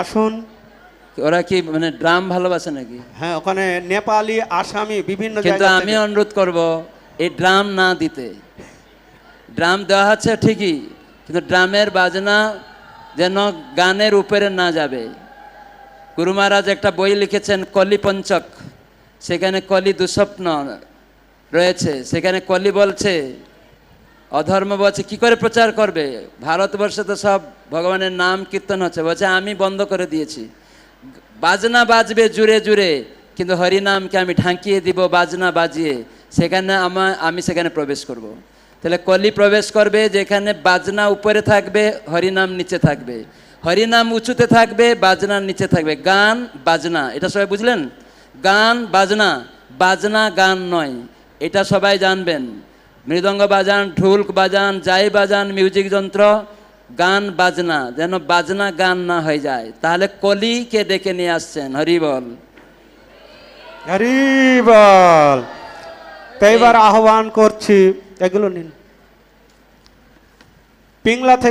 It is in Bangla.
আসুন। ওরা কি মানে ড্রাম ভালোবাসে নাকি? হ্যাঁ ওখানে নেপালি আসামি বিভিন্ন কিন্তু আমি অনুরোধ করব এই ড্রাম না দিতে। ড্রাম দেওয়া হচ্ছে ঠিকই কিন্তু ড্রামের বাজনা যেন গানের উপরে না যাবে। গুরু মহারাজ একটা বই লিখেছেন কলি পঞ্চক। সেখানে কলি দুঃস্বপ্ন রয়েছে। সেখানে কলি বলছে অধর্ম বলছে, কি করে প্রচার করবে? ভারতবর্ষে তো সব ভগবানের নাম কীর্তন হচ্ছে, বলছে, আমি বন্ধ করে দিয়েছি। বাজনা বাজবে জুড়ে জুড়ে, কিন্তু হরিনামকে আমি ঢাকিয়ে দিব বাজনা বাজিয়ে। সেখানে আমার আমি সেখানে প্রবেশ করব। তাহলে কলি প্রবেশ করবে, যেখানে বাজনা উপরে থাকবে, হরিনাম নিচে থাকবে। হরিনাম উঁচুতে থাকবে, বাজনা নিচে থাকবে। গান, বাজনা, এটা সবাই বুঝলেন? গান, বাজনা বাজনা, গান নয়, এটা সবাই জানবেন। মৃদঙ্গ বাজান ঢোল বাজান যাই বাজান মিউজিক যন্ত্র গান বাজনা যেন বাজনা গান না হয়ে যায়। তাহলে কলিকে ডেকে নিয়ে আসছেন হরিবল হরিবল হরি তো এবার আহ্বান করছি এগুলো নিন। পিংলা থেকে